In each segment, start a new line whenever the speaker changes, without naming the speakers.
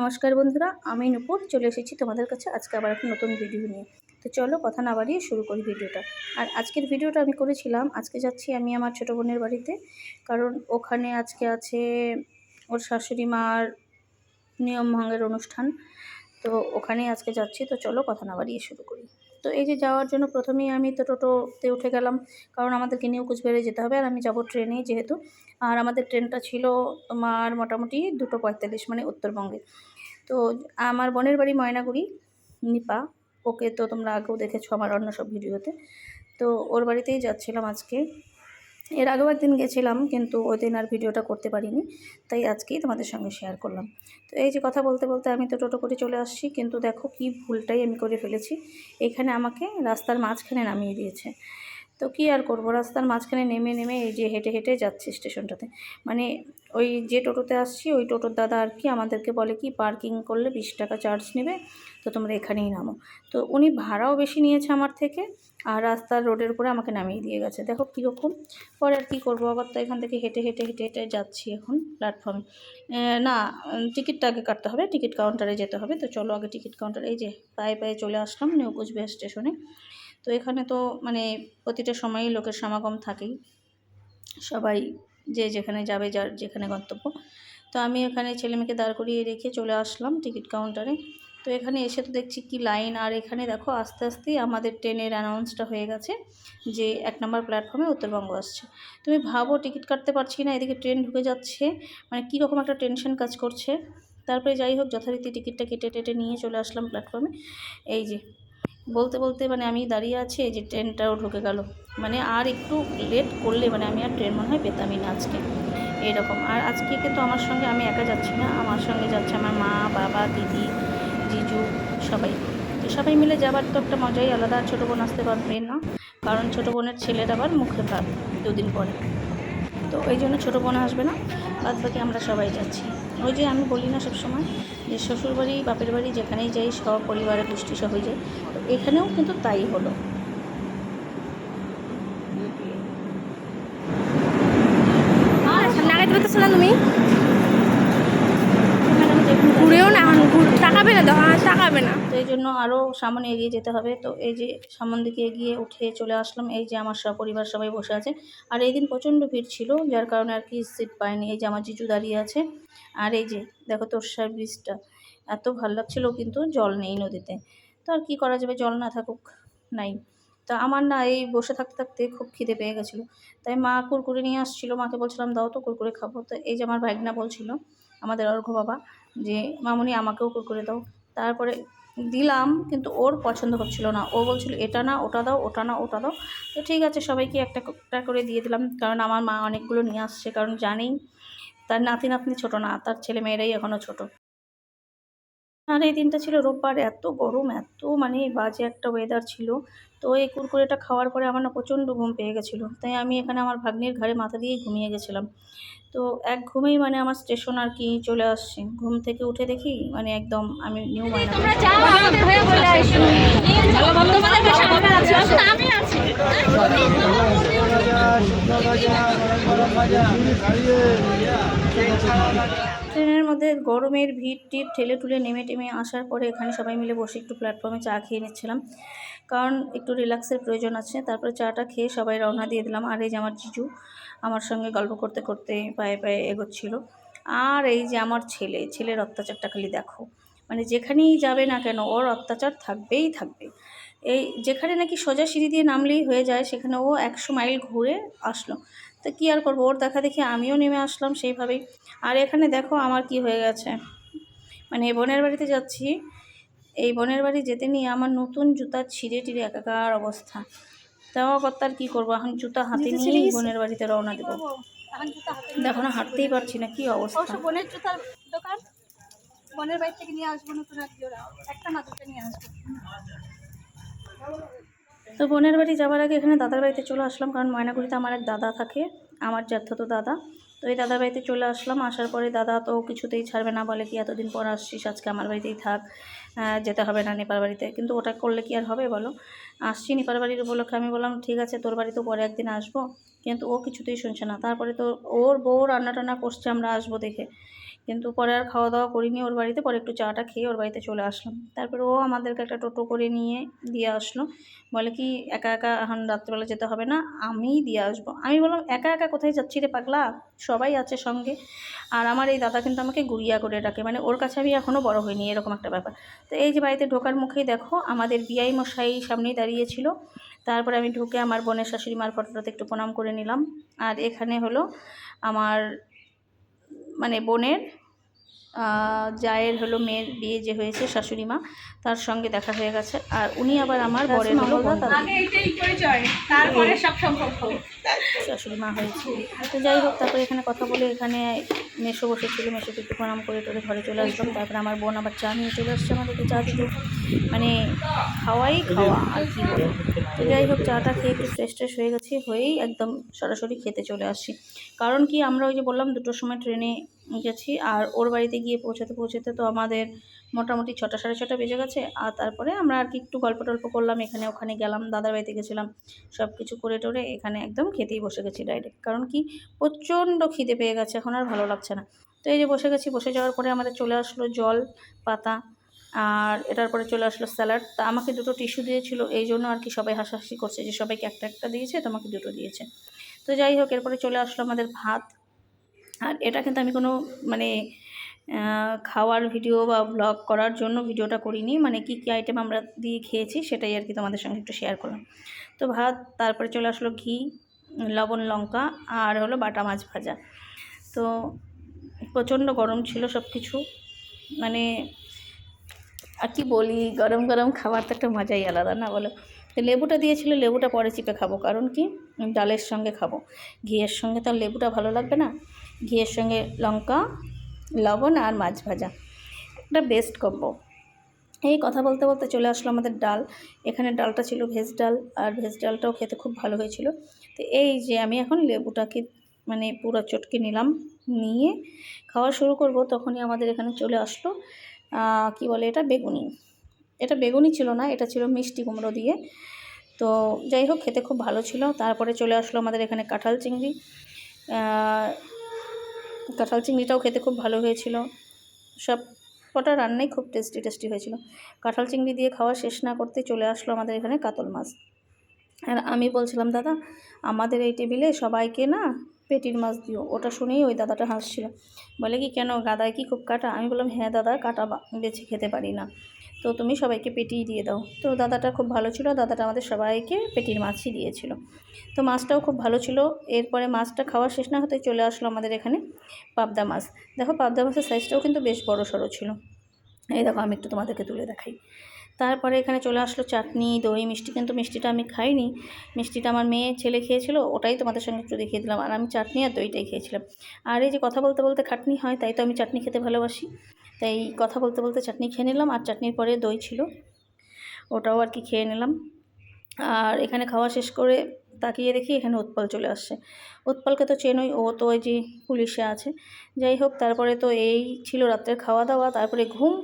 নমস্কার বন্ধুরা, আমি নূপুর, চলে এসেছি তোমাদের কাছে আজকে আবার একটা নতুন ভিডিও নিয়ে। তো চলো কথা না বাড়িয়ে শুরু করি ভিডিওটা আর আজকের ভিডিওটা আমি করেছিলাম, আজকে যাচ্ছি আমি আমার ছোটো বোনের বাড়িতে। কারণ ওখানে আজকে আছে ওর শাশুড়ি মার নিয়ম ভঙ্গের অনুষ্ঠান। তো ওখানেই আজকে যাচ্ছি, তো চলো কথা না বাড়িয়ে শুরু করি। তো এই যে যাওয়ার জন্য প্রথমেই আমি তো টোটোতে উঠে গেলাম, কারণ আমাদেরকে নিউ কুচবিহারে যেতে হবে আর আমি যাব ট্রেনেই যেহেতু। আর আমাদের ট্রেনটা ছিল আমার মোটামুটি দুটো পঁয়তাল্লিশ মানে উত্তরবঙ্গে। তো আমার বোনের বাড়ি ময়নাগুড়ি, নিপা। ওকে তো তোমরা আগেও দেখেছ আমার অন্য সব ভিডিওতে। তো ওর বাড়িতেই যাচ্ছিলাম আজকে। এর আগেও একদিন গেছিলাম, কিন্তু ওই দিন আর ভিডিওটা করতে পারিনি, তাই আজকেই তোমাদের সঙ্গে শেয়ার করলাম। তো এই যে কথা বলতে বলতে আমি তো টোটো করে চলে আসছি, কিন্তু দেখো কি ভুলটাই আমি করে ফেলেছি। এখানে আমাকে রাস্তার মাঝখানে নামিয়ে দিয়েছে। তো কি আর করব? রাস্তার মাঝখানে নেমে নেমে এই যে হেঁটে হেঁটে যাচ্ছি স্টেশনটাতে। মানে ওই যে টোটোতে আসছি, ওই টোটোর দাদা আর কি আমাদেরকে বলে কি, পার্কিং করলে বিশ টাকা চার্জ নেবে, তো তোমরা এখানেই নামো। তো উনি ভাড়াও বেশি নিয়েছে আমার থেকে, আর রাস্তার রোডের উপরে আমাকে নামিয়ে দিয়ে গেছে। দেখো কীরকম পরে আর কী করব? আবার তো এখান থেকে হেঁটে হেঁটে হেঁটে হেঁটে যাচ্ছি এখন প্ল্যাটফর্মে না, টিকিটটা আগে কাটতে হবে, টিকিট কাউন্টারে যেতে হবে। তো চলো আগে টিকিট কাউন্টারে এই যে পায়ে পায়ে চলে আসলাম নিউ কুচবিহার স্টেশনে। তো এখানে তো মানে প্রতিটা সময়ই লোকের সমাগম থাকেই। সবাই যে যেখানে যাবে, যার যেখানে গন্তব্য। তো আমি এখানে ছেলে মেয়েকে দাঁড় করিয়ে রেখে চলে আসলাম টিকিট কাউন্টারে। তো এখানে এসে তো দেখছি কি লাইন। আর এখানে দেখো আস্তে আস্তেই আমাদের ট্রেনের অ্যানাউন্সটা হয়ে গেছে যে এক নম্বর প্ল্যাটফর্মে উত্তরবঙ্গ আসছে। তুমি ভাবো টিকিট কাটতে পারছি না, এদিকে ট্রেন ঢুকে যাচ্ছে। মানে কীরকম একটা টেনশন কাজ করছে। তারপরে যাই হোক, যথারীতি টিকিটটা কেটে টেটে নিয়ে চলে আসলাম প্ল্যাটফর্মে এই যে বলতে বলতে মানে আমি দাঁড়িয়ে আছি, এই যে ট্রেনটাও ঢুকে গেল। মানে আর একটু লেট করলে মানে আমি আর ট্রেন মনে হয় পেতামই না আজকে। এরকম আর আজকে কিন্তু আমার সঙ্গে আমি একা যাচ্ছি না, আমার সঙ্গে যাচ্ছে আমার মা, বাবা, দিদি, জিজু, সবাই। তো সবাই মিলে যাবার তো একটা মজাই আলাদা। আর ছোটো বোন আসতে পারবে না, কারণ ছোটো বোনের ছেলের আবার মুখে ভাত দুদিন পরে। তো ওই জন্য ছোটো বোন আসবে না বাদ বাকি আমরা সবাই যাচ্ছি। ওই যে আমি বলি না সবসময় যে শ্বশুরবাড়ি, বাপের বাড়ি যেখানেই যাই, সব পরিবারের গোষ্ঠী হয়ে যায়। তো এখানেও কিন্তু তাই হলো।
না তুমি
ম্যাডাম দেখুন
ঘুরেও না এখন ঘুর তাকাবে না তাকাবে না।
তো এই জন্য আরও সামনে এগিয়ে যেতে হবে। তো এই যে সামন দিকে এগিয়ে উঠে চলে আসলাম, এই যে আমার সপরিবার সবাই বসে আছে। আর এই দিন প্রচণ্ড ভিড় ছিল, যার কারণে আর কি সিট পায়নি। এই যে আমার জিজু দাঁড়িয়ে আছে। আর এই যে, দেখো তোরসার ব্রিজটা। এত ভালো লাগছিল, কিন্তু জল নেই নদীতে। তো আর কী করা যাবে, জল না থাকুক, নাই। তা আমার না এই বসে থাকতে থাকতে খুব খিদে পেয়ে গেছিল। তাই মা কুরকুরে নিয়ে আসছিল। মাকে বলছিলাম, দাও তো কুরকুরে খাব। তো এই যে আমার ভাগনা বলছিল আমাদের অর্ঘ্য বাবা, যে, মামুনি, আমাকেও করে দাও। তারপরে দিলাম, কিন্তু ওর পছন্দ হচ্ছিল না। ও বলছিল, এটা না, ওটা দাও, ওটা না, ওটা দাও। তো ঠিক আছে, সবাইকে একটা একটা করে দিয়ে দিলাম, কারণ আমার মা অনেকগুলো নিয়ে আসছে, কারণ জানেই, তার নাতি নাতনি ছোটো না, তার ছেলে মেয়েরাই এখনও ছোটো। আর এই দিনটা ছিল রোববার, এত গরম, এত মানে বাজে একটা ওয়েদার ছিল। তো এই কুরকুরেটা খাওয়ার পরে আমার না প্রচণ্ড ঘুম পেয়ে গেছিল। তাই আমি এখানে আমার ভাগ্নির ঘাড়ে মাথা দিয়েই ঘুমিয়ে গেছিলাম। তো এক ঘুমেই মানে আমার স্টেশন আর কি চলে আসছে। ঘুম থেকে উঠে দেখি মানে একদম আমি নিউ ট্রেনের মধ্যে গরমের ভিড় টিড় ঠেলে ঠুলে নেমে টেমে আসার পরে এখানে সবাই মিলে বসে একটু প্ল্যাটফর্মে চা খেয়ে নিচ্ছিলাম। কারণ একটু রিল্যাক্সের প্রয়োজন আছে। তারপরে চাটা খেয়ে সবাই রওনা দিয়ে দিলাম। আর এই যে আমার জিজু আমার সঙ্গে গল্প করতে করতে পায়ে পায়ে এগোচ্ছিল। আর এই যে আমার ছেলে, ছেলের অত্যাচারটা খালি দেখো। মানে যেখানেই যাবে না কেন, ওর অত্যাচার থাকবেই থাকবে। এই যেখানে নাকি সোজা সিঁড়ি দিয়ে নামলেই হয়ে যায়, সেখানে ও একশো মাইল ঘুরে আসলো। তা কী আর করব? ওর দেখা দেখি আমিও নেমে আসলাম সেইভাবেই। আর এখানে দেখো আমার কি হয়ে গেছে। মানে বোনের বাড়িতে যাচ্ছি। এই বোনের বাড়ি যেতে নিয়ে আমার নতুন জুতা ছিঁড়ে টিড়ে একাকার অবস্থা। তাও কর্তার কী করব? এখন জুতা হাতে নিয়েই বোনের বাড়িতে রওনা দেবো। দেখো না হাঁটতেই পারছি না কি অবস্থা?
বোনের জুতার দোকান বোনের বাড়ি থেকে নিয়ে আসব নতুন একটা না দুটো নিয়ে আসব।
তো বোনের বাড়ি যাওয়ার আগে এখানে দাদার বাড়িতে চলে আসলাম কারণ ময়নাগুড়িতে আমার এক দাদা থাকে আমার জ্যাঠতো দাদা। তো এই দাদার বাড়িতে চলে আসলাম আসার পরে দাদা তো কিছুতেই ছাড়বে না বলে কি এতদিন পর আসছিস আজকে আমার বাড়িতেই থাক। যেতে হবে না নেপাল বাড়িতে। কিন্তু ওটা করলে কি আর হবে বলো? আসছি নেপাল বাড়ির উপলক্ষে। আমি বললাম, ঠিক আছে, তোর বাড়িতেও পরে একদিন আসব। কিন্তু ও কিছুতেই শুনছে না। তারপরে তো ওর বউ রান্না টান্না করছে, আমরা আসব দেখে। কিন্তু পরে আর খাওয়া দাওয়া করিনি, ওর বাড়িতে। পরে একটু চাটা খেয়ে ওর বাড়িতে চলে আসলাম। তারপরে ও আমাদেরকে একটা টোটো করে নিয়ে দিয়ে আসলো। বলে কি, একা একা এখন রাত্রেবেলা যেতে হবে না আমিই দিয়ে আসব। আমি বললাম, একা একা কোথায় যাচ্ছি রে পাগলা? সবাই আছে সঙ্গে। আর আমার এই দাদা কিন্তু আমাকে গুড়িয়া করে ডাকে। মানে ওর কাছে আমি এখনও বড় হইনি, এরকম একটা ব্যাপার। তো এই যে বাড়িতে ঢোকার মুখেই দেখো, আমাদের বিআই মশাই সামনেই দাঁড়িয়েছিল তারপরে আমি ঢুকে আমার বোনের শাশুড়ি মার ফটোটাতে একটু প্রণাম করে নিলাম। আর এখানে হলো আমার মানে বোনের জায়ের হলো মেয়ের বিয়ে যে হয়েছে শাশুড়ি মা তার সঙ্গে দেখা হয়ে গেছে। আর উনি আবার আমার বরের হলো শাশুড়ি মা হয়েছে। তো যাই হোক তারপরে এখানে কথা বলে এখানে মেশো বসেছিল মেশোকে একটু প্রণাম করে টোরে ঘরে চলে আসলাম তারপরে আমার বোন আবার চা নিয়ে চলে আসছে আমাদেরকে চা দিল মানে খাওয়াই খাওয়া আর কি তো যাই হোক চাটা খেয়ে একটু ফ্রেশ ট্রেশ হয়ে গেছি হয়েই একদম সরাসরি খেতে চলে আসছি। কারণ কি আমরা ওই যে বললাম দুটোর সময় ট্রেনে গেছি আর ওর বাড়িতে গিয়ে পৌঁছাতে পৌঁছাতে তো আমাদের মোটামুটি ছটা, সাড়ে ছটা বেজে গেছে। আর তারপরে আমরা আর কি একটু গল্প টল্প করলাম, এখানে ওখানে গেলাম, দাদার বাড়িতে গেছিলাম সব কিছু করে টোরে এখানে একদম খেতেই বসে গেছি ডাইরেক্ট কারণ কি, প্রচণ্ড খিদে পেয়ে গেছে, এখন আর ভালো লাগছে না। তো এই যে বসে গেছি, বসে যাওয়ার পরে আমাদের চলে আসলো জল, পাতা, আর এটার পরে চলে আসলো স্যালাড। তা আমাকে দুটো টিস্যু দিয়েছিল, এই জন্য আর কি সবাই হাসাহাসি করছে যে সবাইকে একটা একটা দিয়েছে, তোমাকে দুটো দিয়েছে। তো যাই হোক, এরপরে চলে আসলো আমাদের ভাত। আর এটা কিন্তু আমি কোনো মানে খাওয়ার ভিডিও বা ব্লগ করার জন্য ভিডিওটা করিনি। মানে কী কী আইটেম আমরা দিয়ে খেয়েছি সেটাই আর কি তোমাদের সঙ্গে একটু শেয়ার করলাম। তো ভাত, তারপরে চলে আসলো ঘি, লবণ, লঙ্কা আর হলো বাটা মাছ ভাজা। তো প্রচণ্ড গরম ছিল সব কিছু মানে আর কি বলি, গরম গরম খাবার তো একটা মজাই আলাদা, না বলো? তো লেবুটা দিয়েছিল, লেবুটা পরে চিপে খাব। কারণ কি? ডালের সঙ্গে খাব। ঘিয়ের সঙ্গে তো লেবুটা ভালো লাগবে না। ঘিয়ের সঙ্গে লঙ্কা, লবণ আর মাছ ভাজা। একটা বেস্ট কম্বো এই কথা বলতে বলতে চলে আসলো আমাদের ডাল। এখানে ডালটা ছিল ভেজ ডাল আর ভেজ ডালটাও খেতে খুব ভালো হয়েছিল। তো এই যে আমি এখন লেবুটাকে মানে পুরো চটকে নিলাম, নিয়ে খাওয়া শুরু করব। তখনই আমাদের এখানে চলে আসলো কি বলে এটা? বেগুনি। এটা বেগুনি ছিল না, এটা ছিল মিষ্টি কুমড়ো দিয়ে। তো যাই হোক, খেতে খুব ভালো ছিল। তারপরে চলে আসলো আমাদের এখানে কাঁঠাল চিংড়ি। কাঁঠাল চিংড়িটাও খেতে খুব ভালো হয়েছিল। সব কটা রান্নাই খুব টেস্টি টেস্টি হয়েছিল। কাঁঠাল চিংড়ি দিয়ে খাওয়া শেষ না করতে চলে আসলো আমাদের এখানে কাতল মাছ। আর আমি বলছিলাম, দাদা, আমাদের এই টেবিলে সবাইকে না পেটির মাছ দিও। ওটা শুনেই ওই দাদাটা হাসছিল। বলে, কি কেন? গাদায় কি খুব কাটা? আমি বললাম হ্যাঁ দাদা, কাটা বেছে খেতে পারি না। তো তুমি সবাইকে পেটিই দিয়ে দাও। তো দাদাটা খুব ভালো ছিল, দাদাটা আমাদের সবাইকে পেটির মাছই দিয়েছিল। তো মাছটাও খুব ভালো ছিল। এরপরে মাছটা খাওয়া শেষ না হতে চলে আসলো আমাদের এখানে পাবদা মাছ। দেখো পাবদা মাছের সাইজটাও কিন্তু বেশ বড় সড়ো ছিল। এই দেখো আমি একটু তোমাদেরকে তুলে দেখাই। তারপরে এখানে চলে আসলো চাটনি, দই, মিষ্টি। কিন্তু মিষ্টিটা আমি খাইনি। মিষ্টিটা আমার মেয়ে, ছেলে খেয়েছিল, ওটাই তোমাদের সঙ্গে একটু দেখিয়ে দিলাম। আর আমি চাটনি আর দইটাই খেয়েছিলাম। আর এই যে কথা বলতে বলতে খাটনি হয়, তাই তো আমি চাটনি খেতে ভালোবাসি। তাই কথা বলতে বলতে চাটনি খেয়ে নিলাম আর চাটনির পরে দই ছিল। ওটাও আর কি খেয়ে নিলাম। আর এখানে খাওয়া শেষ করে তাকিয়ে দেখি এখানে উৎপল চলে আসছে। উৎপলকে তো চেনই, ও তো ওই যে পুলিশে আছে। যাই হোক, তারপরে তো এই ছিল রাত্রের খাওয়া দাওয়া তারপরে ঘুম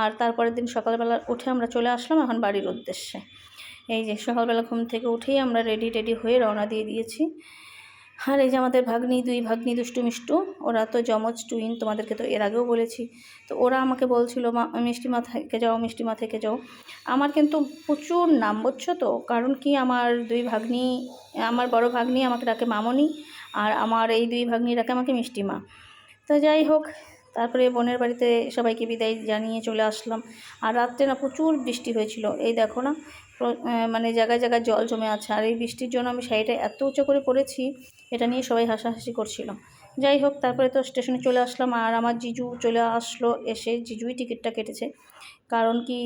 আর তারপরের দিন সকালবেলা উঠে আমরা চলে আসলাম এখন বাড়ির উদ্দেশ্যে। এই যে সকালবেলা ঘুম থেকে উঠেই আমরা রেডি টেডি হয়ে রওনা দিয়ে দিয়েছি। আর এই যে আমাদের ভাগ্নি দুই, ভাগ্নি দুষ্টু মিষ্টু, ওরা তো যমজ টুইন তোমাদেরকে তো এর আগেও বলেছি। তো ওরা আমাকে বলছিল, মা মিষ্টিমা থেকে যাও মিষ্টিমা থেকে যাও। আমার কিন্তু প্রচুর নাম বুঝছ তো, কারণ কি আমার দুই ভাগ্নি, আমার বড় ভাগ্নি আমাকে ডাকে মামনি, আর আমার এই দুই ভাগ্নি ডাকে আমাকে মিষ্টিমা। তো যাই হোক, তারপরে বোনের বাড়িতে সবাইকে বিদায় জানিয়ে চলে আসলাম। আর রাত্রে না প্রচুর বৃষ্টি হয়েছিল, এই দেখো না মানে জায়গায় জায়গায় জল জমে আছে। আর এই বৃষ্টির জন্য আমি শাড়িটা এত উঁচু করে পরেছি, এটা নিয়ে সবাই হাসাহাসি করছিল। যাই হোক, তারপরে তো স্টেশনে চলে আসলাম আর আমার জিজু চলে আসলো, এসে জিজুই টিকিটটা কেটেছে। কারণ কি,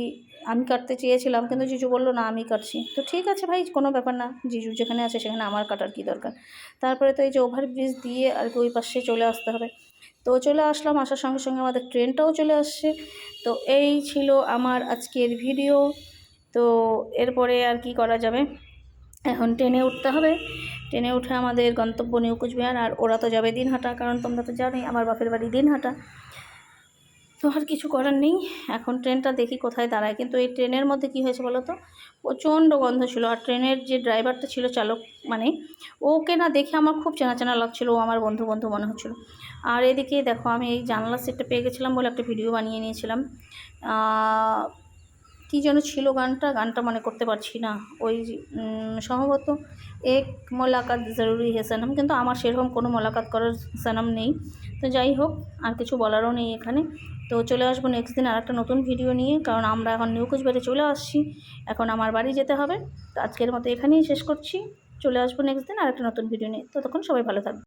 আমি কাটতে চেয়েছিলাম, কিন্তু জিজু বলল, না, আমি কাটছি। তো ঠিক আছে ভাই, কোনো ব্যাপার না, জিজু যেখানে আছে সেখানে আমার কাটার কী দরকার। তারপরে তো এই যে ওভারব্রিজ দিয়ে আর কি ওই পাশে চলে আসতে হবে। তো চলে আসলাম, আসার সঙ্গে সঙ্গে আমাদের ট্রেনটাও চলে আসছে। তো এই ছিল আমার আজকের ভিডিও তো এরপরে আর কি করা যাবে? এখন ট্রেনে উঠতে হবে। ট্রেনে উঠে আমাদের গন্তব্য নিউ কুচবিহার, আর ওরা তো যাবে দিনহাটা, কারণ তোমরা তো জানোই আমার বাপের বাড়ি দিনহাটা। তো আর কিছু করার নেই। এখন ট্রেনটা দেখি কোথায় দাঁড়ায়। কিন্তু এই ট্রেনের মধ্যে কি হয়েছে বলো তো? প্রচণ্ড গন্ধ ছিল, আর ট্রেনের যে ড্রাইভারটা ছিল চালক মানে ওকে না দেখে আমার খুব চেনা চেনা লাগছিল, ও আমার বন্ধু বন্ধু মনে হচ্ছিল। আর এদিকে দেখো, আমি এই জানলার সেটটা পেয়ে গেছিলাম বলে একটা ভিডিও বানিয়ে নিয়েছিলাম। কী যেন ছিল গানটা? গানটা মনে করতে পারছি না। ওই সম্ভবত এক মোলাকাত জরুরি হে সনম। কিন্তু আমার সেরকম কোনো মোলাকাত করার সনম নেই। তো যাই হোক, আর কিছু বলারও নেই এখানে। তো চলে আসব নেক্সট দিন আর একটা নতুন ভিডিও নিয়ে, কারণ আমরা এখন নিউ কোচবিহারে চলে আসছি। এখন আমার বাড়ি যেতে হবে। তো আজকের মতো এখানেই শেষ করছি। চলে আসব নেক্সট দিন আর একটা নতুন ভিডিও নিয়ে। তো তখন সবাই ভালো থাকবে